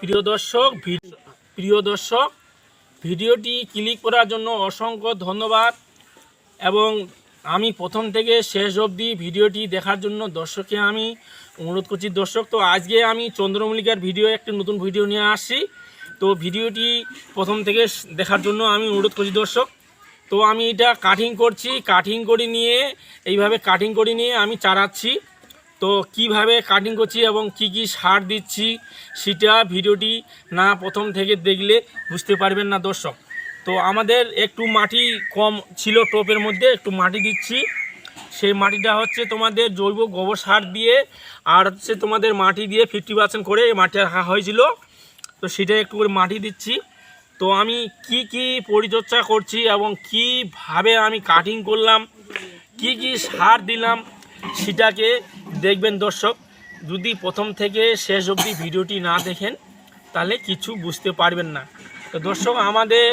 প্রিয় দর্শক প্রিয় দর্শক, ভিডিওটি ক্লিক করার জন্য অসংখ্য ধন্যবাদ এবং আমি প্রথম থেকে শেষ অবধি ভিডিওটি দেখার জন্য দর্শককে আমি অনুরোধ করছি। দর্শক, তো আজকে আমি চন্দ্রমল্লিকার ভিডিও, একটি নতুন ভিডিও নিয়ে আসছি। তো ভিডিওটি প্রথম থেকে দেখার জন্য আমি অনুরোধ করছি দর্শক। তো আমি এটা কাটিং করছি। কাটিং করে নিয়ে, এইভাবে কাটিং করে নিয়ে আমি চারাচ্ছি তো কীভাবে কাটিং করছি এবং কি কি সার দিচ্ছি, সেটা ভিডিওটি না প্রথম থেকে দেখলে বুঝতে পারবেন না দর্শক। তো আমাদের একটু মাটি কম ছিল টোপের মধ্যে, একটু মাটি দিচ্ছি। সেই মাটিটা হচ্ছে তোমাদের জৈব গোবর সার দিয়ে, আর হচ্ছে তোমাদের মাটি দিয়ে ফিফটি পার্সেন্ট করে মাটি রাখা হয়েছিল। তো সেটা একটু করে মাটি দিচ্ছি। তো আমি কি কি পরিচর্যা করছি এবং কীভাবে আমি কাটিং করলাম, কি কি সার দিলাম, সেটাকে দেখবেন দর্শক, যদি প্রথম থেকে শেষ অবধি ভিডিওটি না দেখেন, তাহলে কিছু বুঝতে পারবেন না। তো দর্শক, আমাদের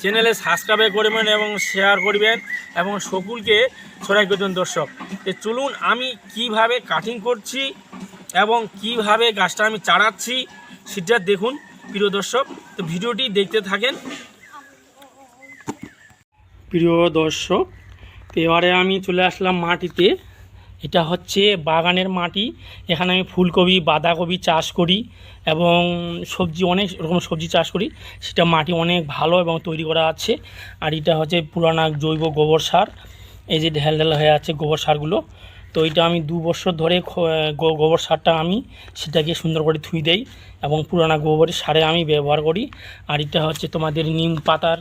চ্যানেলে সাবস্ক্রাইব করবেন এবং শেয়ার করবেন এবং সকলকে ছড়াই করবেন দর্শক চলুন আমি কীভাবে কাটিং করছি এবং কীভাবে গাছটা আমি চাড়াচ্ছি, সেটা দেখুন, প্রিয় দর্শক। তো ভিডিওটি দেখতে থাকেন। প্রিয় দর্শক এবারে আমি চলে আসলাম মাটিতে। এটা হচ্ছে বাগানের মাটি। এখানে আমি ফুলকপি, বাঁধাকপি চাষ করি এবং সবজি, অনেক রকম সবজি চাষ করি। সেটা মাটি অনেক ভালো এবং তৈরি করা আছে। আর এটা হচ্ছে পুরানা জৈব গোবর সার। এই যে ঢেল ঢেল হয়ে আছে গোবর সারগুলো। তো এটা আমি দু বছর ধরে গোবর সারটা আমি সেটাকে সুন্দর করে ধুই দেই এবং পুরানা গোবরের সারে আমি ব্যবহার করি। আর এটা হচ্ছে তোমাদের নিম পাতার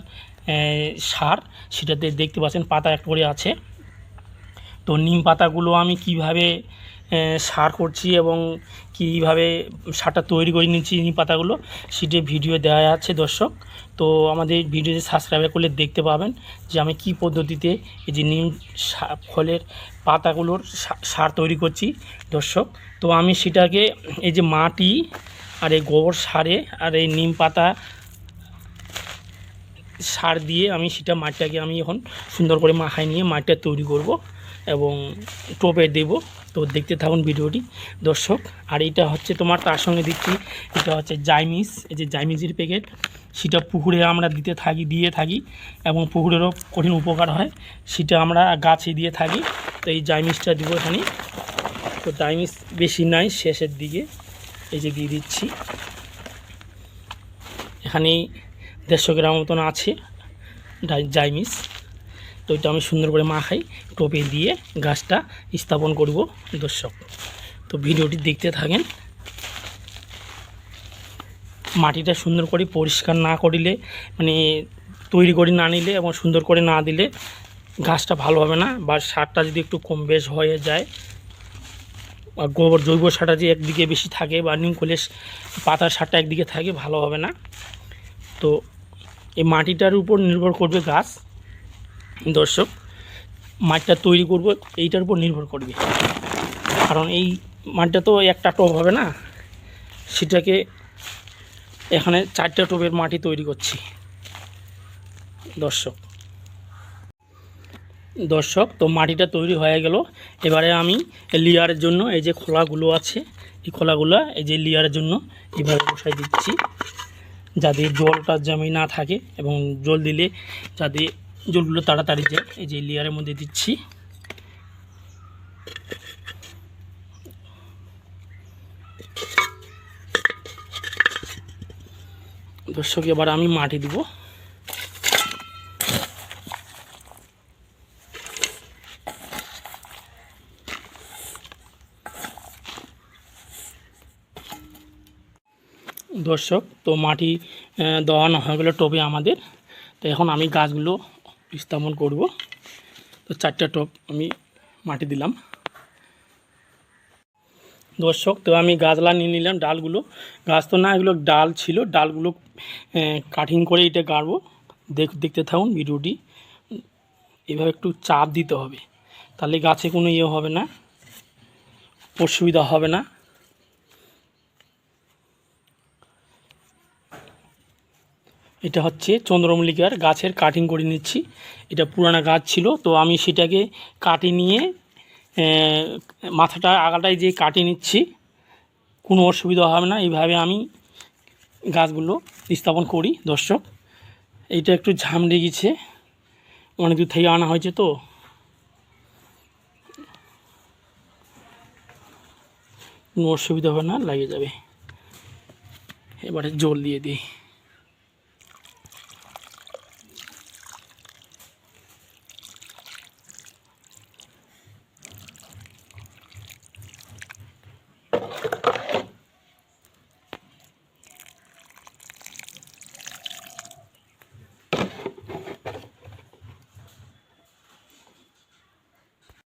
সার। সেটাতে দেখতে পাচ্ছেন পাতা একটা করে আছে। তো নিম পাতাগুলো আমি কীভাবে সার করছি এবং কীভাবে সারটা তৈরি করে নিচ্ছি নিম পাতাগুলো, সেটি ভিডিও দেওয়া আছে দর্শক। তো আমাদের ভিডিওতে সাবস্ক্রাইব করলে দেখতে পাবেন যে আমি কি পদ্ধতিতে এই যে নিম ফলের পাতাগুলোর সার তৈরি করছি দর্শক। তো আমি সেটাকে এই যে মাটি আর এই গোবর সারে আর এই নিম পাতা সার দিয়ে আমি সেটা মাটিটাকে আমি এখন সুন্দর করে মাখায় নিয়ে মাটিটা তৈরি করব। এবং টোপে দেব। তো দেখতে থাকুন ভিডিওটি। দর্শক, আর এটা হচ্ছে তোমার তার সঙ্গে দিচ্ছি। এটা হচ্ছে জাইমিস। এই যে জাইমিসের প্যাকেট, সেটা পুকুরে আমরা দিতে থাকি, দিয়ে থাকি এবং পুকুরেরও কঠিন উপকার হয়। সেটা আমরা গাছে দিয়ে থাকি। তো এই জাইমিসটা দিব এখানে। তো জাইমিস বেশি নাই, শেষের দিকে এই যে দিয়ে দিচ্ছি। এখানেই দেড়শো গ্রাম মতন আছে জাইমিস। তো এটা আমি সুন্দর করে মাখাই, টোপে দিয়ে গাছটা স্থাপন করব দর্শক। তো ভিডিওটি দেখতে থাকেন। মাটিটা সুন্দর করে পরিষ্কার না করিলে মানে তৈরি করে না নিলে এবং সুন্দর করে না দিলে গাছটা ভালো হবে না বা সারটা যদি একটু কম বেশ হয়ে যায় বা গোবর জৈব সারটা যে একদিকে বেশি থাকে বা নিমকলের পাতার সারটা একদিকে থাকে ভালো হবে না। তো এই মাটিটার উপর নির্ভর করবে গাছ। দর্শক মাটিটা তৈরি করব, এইটার উপর নির্ভর করবে। কারণ এই মাটিটা তো একটা টব হবে না, সেটাকে এখানে চারটা টবের মাটি তৈরি করছি। দর্শক দর্শক, তো মাটিটা তৈরি হয়ে গেল। এবারে আমি লিয়ারের জন্য এই যে খোলাগুলো আছে, এই খোলাগুলো, এই যে লিয়ারের জন্য এইভাবে বসাই দিচ্ছি, যাতে জলটা জমি না থাকে এবং জল দিলে যাতে জলগুলো তাড়াতাড়ি যায় এই যে লেয়ারের মধ্যে দিচ্ছি। দর্শক, এবার আমি মাটি দিব। দর্শক, তো মাটি দেওয়ানো হয়ে গেলো টবে আমাদের। তো এখন আমি গাছগুলো স্থাপন করব। তো চারটা টব আমি মাটি দিলাম। দর্শক, তো আমি গাছলা নিয়ে নিলাম ডালগুলো। গাছ তো না, এগুলো ডাল ছিল। ডালগুলো কাটিং করে এটা গাড়বো। দেখ, দেখতে থাকুন ভিডিওটি। এভাবে একটু চাপ দিতে হবে। তাহলে গাছে কোনো ইয়ে হবে না, অসুবিধা হবে না। এটা হচ্ছে চন্দ্রমল্লিকার গাছের কাটিং করে নিচ্ছি। এটা পুরানা গাছ ছিল, তো আমি সেটাকে কাটি নিয়ে মাথাটা, আগাটায় যে কাটি নিচ্ছি, কোনো অসুবিধা হবে না। এইভাবে আমি গাছগুলো স্থাপন করি, দর্শক। এইটা একটু ঝামড়ে গেছে অনেক দূর থেকে আনা হয়েছে তো। কোনো অসুবিধা হবে না লাগিয়ে যাবে। এবারে জল দিয়ে দিই।